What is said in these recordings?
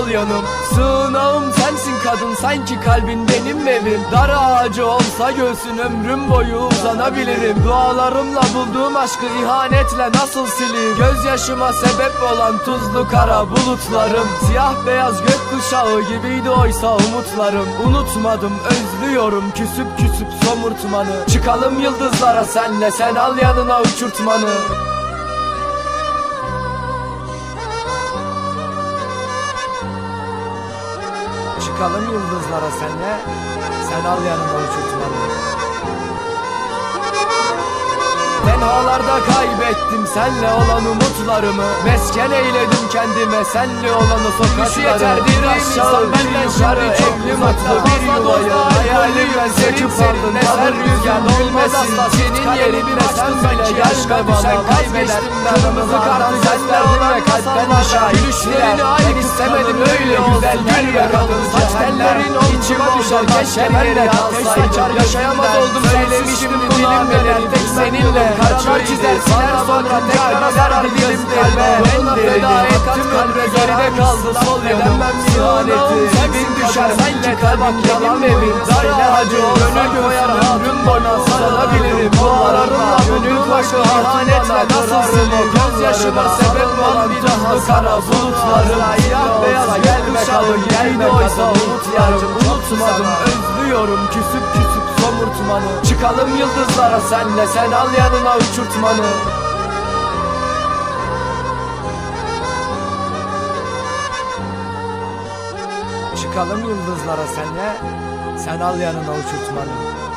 sol yanım. Sığınağım sensin kadın sanki kalbin benim evim. Dar ağacı olsa göğsün ömrüm boyu uzanabilirim. Dualarımla bulduğum aşkı ihanetle nasıl sileyim Gözyaşıma sebep olan tuzlu kara bulutlarım. Siyah beyaz gökkuşağı gibiydi oysa umutlarım. Unutmadım özlüyorum küsüp küsüp somurtmanı. Çıkalım yıldızlara senle sen al yanına uçurtmanı Çıkalım yıldızlara senle. Sen al yanıma uçurtmanı Tenhalarda kaybettim senle olan umutlarımı. Mesken eyledim kendime senle olan o sokakları yeter bir aşağı benden yukarı evli mutlu. Bir yuvayı Hayalim ben söküp aldın eser rüzgar asla senin yerinde sen bile bana Vazgeçtim ben kırmızı kartı senle ve kalpten aşağı Gülüşlerini aynı istemedim öyle güzel gülme kadın Saç tellerin içime düşer keşke ben de kalsaydım Yaşayamaz oldum söylemişim dilim tek seninle Karalar çizer siler sonra tekrar zarar dilim kalbe Yoluna feda ettim ömre geride kaldı sol yanım İhaneti bin düşer sanki kalbin yalan evin Dar ağacı gönül koyar hatun bana sarılabilirim Dualarımla gönül başı ihanetle nasılsın o Gözyaşıma sebep olan bir daha kara bulutlarım Siyah beyaz gelme kalın gelme oysa umut yarım Unutmadım özlüyorum küsüp küsüp somurtmanı Çıkalım yıldızlara senle sen al yanına uçurtmanı. Çıkalım yıldızlara senle Sen al yanına uçurtmanı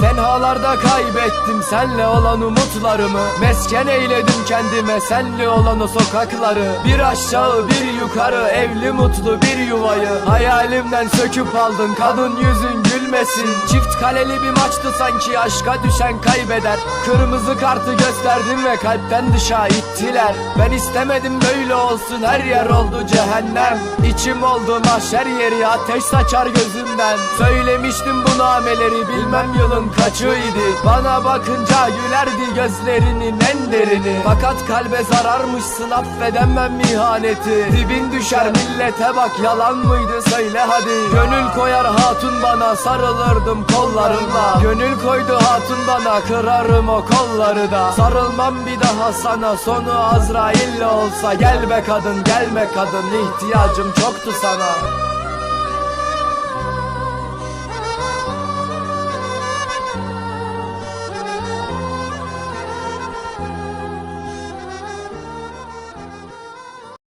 Tenhalarda kaybettim senle olan umutlarımı. Mesken eyledim kendime senle olan o sokakları. Bir aşağı bir yukarı evli mutlu bir yuvayı. Hayalimden söküp aldın kadın yüzün gülmesin. Çift kaleli bir maçtı sanki aşka düşen kaybeder. Kırmızı kartı gösterdim ve kalpten dışa ittiler. Ben istemedim böyle olsun her yer oldu cehennem. İçim oldu mahşer yeri ateş saçar gözümden. Söylemiştim bu nameleri bilmem yılın kaçıydı. Bana bakınca gülerdi gözlerinin en derini Fakat kalbe zararmışsın affedemem ihaneti Dibin düşer millete bak yalan mıydı? Söyle hadi. Gönül koyar hatun bana sarılırdım kollarımla. Gönül koydu hatun bana kırarım o kolları da. Sarılmam bir daha sana sonu Azrail'le olsa. Gel be kadın gelme kadın ihtiyacım çoktu sana